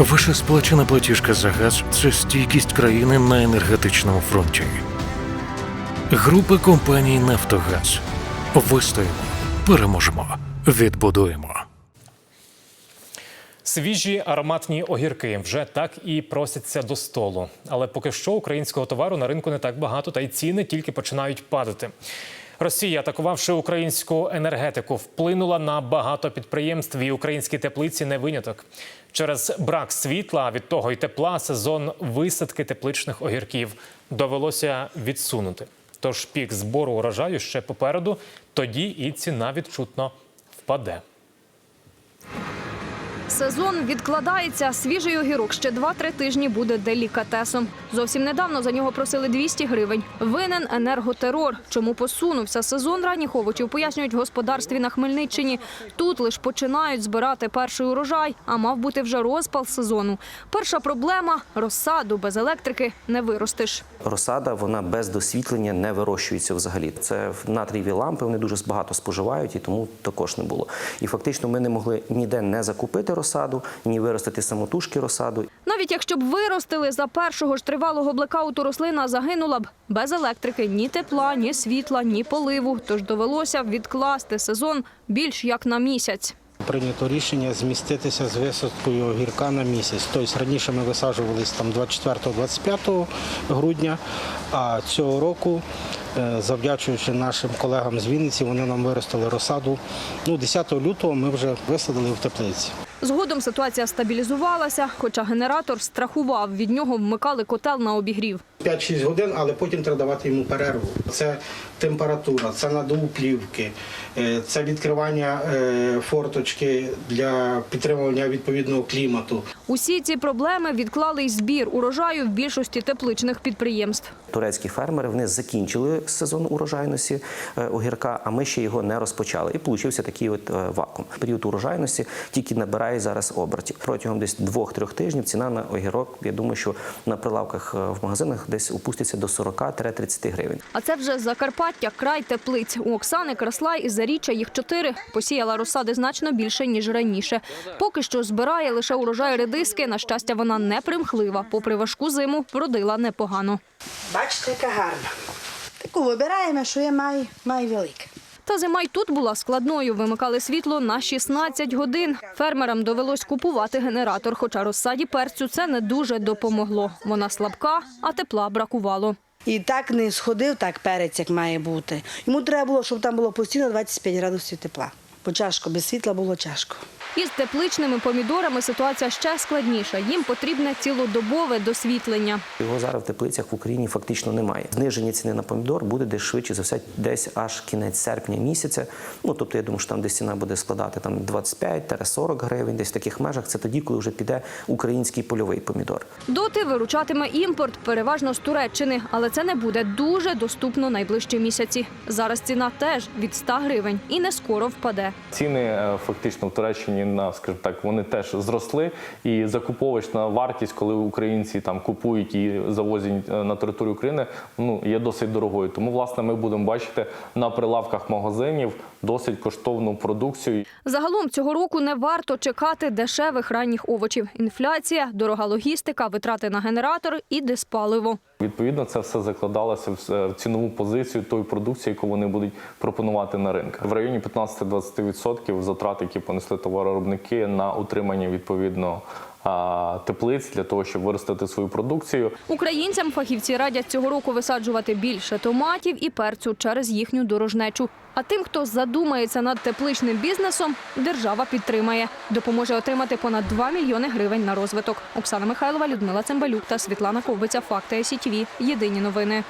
Ваша сплачена платіжка за газ це стійкість країни на енергетичному фронті. Група компаній Нафтогаз. Вистоїмо, переможемо, відбудуємо. Свіжі ароматні огірки вже так і просяться до столу. Але поки що українського товару на ринку не так багато, та й ціни тільки починають падати. Росія, атакувавши українську енергетику, вплинула на багато підприємств і українські теплиці не виняток. Через брак світла, від того й тепла, сезон висадки тепличних огірків довелося відсунути. Тож пік збору урожаю ще попереду, тоді і ціна відчутно впаде. Сезон відкладається. Свіжий огірок ще 2-3 тижні буде делікатесом. Зовсім недавно за нього просили 200 гривень. Винен енерготерор. Чому посунувся сезон ранніх овочів, пояснюють в господарстві на Хмельниччині. Тут лише починають збирати перший урожай, а мав бути вже розпал сезону. Перша проблема розсаду без електрики не виростиш. Розсада вона без досвітлення не вирощується взагалі. Це натрієві лампи, вони дуже багато споживають і тому також не було. І фактично ми не могли ніде не закупити розсаду, ні виростити самотужки розсаду. Навіть якщо б виростили за першого ж тривалого блекауту рослина загинула б без електрики ні тепла, ні світла, ні поливу. Тож довелося відкласти сезон більш як на місяць. Прийнято рішення зміститися з висадкою огірка на місяць. Тобто раніше ми висаджувалися там 24-25 грудня, а цього року, е, завдячуючи нашим колегам з Вінниці, вони нам виростили розсаду. Ну, 10 лютого ми вже висадили в теплиці. Згодом ситуація стабілізувалася, хоча генератор страхував. Від нього вмикали котел на обігрів. 5-6 годин, але потім треба давати йому перерву. Це температура, це надув плівки, е, це відкривання е, форточки для підтримування відповідного клімату. Усі ці проблеми відклали й збір урожаю в більшості тепличних підприємств. Турецькі фермери вони закінчили сезон урожайності е, огірка, а ми ще його не розпочали. І получився такий от вакуум. Період урожайності тільки набирає зараз обертів. Протягом десь двох-трьох тижнів ціна на огірок, я думаю, що на прилавках е, в магазинах десь опуститься до 40-30 гривень. А це вже Закарпаття, край теплиць. У Оксани Краслай і Заріччя їх чотири. Посіяла розсади значно більше, ніж раніше. Поки що збирає лише урожай редиски. На щастя, вона не примхлива. Попри важку зиму, вродила непогано. Бачите, яка гарна. Таку вибираємо, що є май, май велике. Та зима й тут була складною. Вимикали світло на 16 годин. Фермерам довелось купувати генератор, хоча розсаді перцю це не дуже допомогло. Вона слабка, а тепла бракувало. І так не сходив так перець, як має бути. Йому треба було, щоб там було постійно 25 градусів тепла. Бо тяжко, без світла було тяжко. Із тепличними помідорами ситуація ще складніша. Їм потрібне цілодобове досвітлення. Його зараз в теплицях в Україні фактично немає. Зниження ціни на помідор буде десь швидше за все, десь аж кінець серпня місяця. Ну тобто, я думаю, що там десь ціна буде складати там 25-40 гривень, десь в таких межах. Це тоді, коли вже піде український польовий помідор. Доти виручатиме імпорт, переважно з Туреччини, але це не буде дуже доступно найближчі місяці. Зараз ціна теж від 100 гривень і не скоро впаде. Ціни е, фактично в Туреччині на скажімо так, вони теж зросли. І закуповочна вартість, коли українці там купують і завозять е, на територію України, ну є досить дорогою. Тому власне ми будемо бачити на прилавках магазинів досить коштовну продукцію. Загалом цього року не варто чекати дешевих ранніх овочів. Інфляція, дорога логістика, витрати на генератор і диспаливо. Відповідно, це все закладалося в е, цінову позицію тої продукції, яку вони будуть пропонувати на ринку. В районі 15-20% затрат, які понесли товаровиробники на утримання відповідно теплиць для того, щоб виростити свою продукцію. Українцям фахівці радять цього року висаджувати більше томатів і перцю через їхню дорожнечу. А тим, хто задумається над тепличним бізнесом, держава підтримає. Допоможе отримати понад 2 мільйони гривень на розвиток. Оксана Михайлова, Людмила Цимбалюк та Світлана Ковбиця. Факти СІТВ. Єдині новини.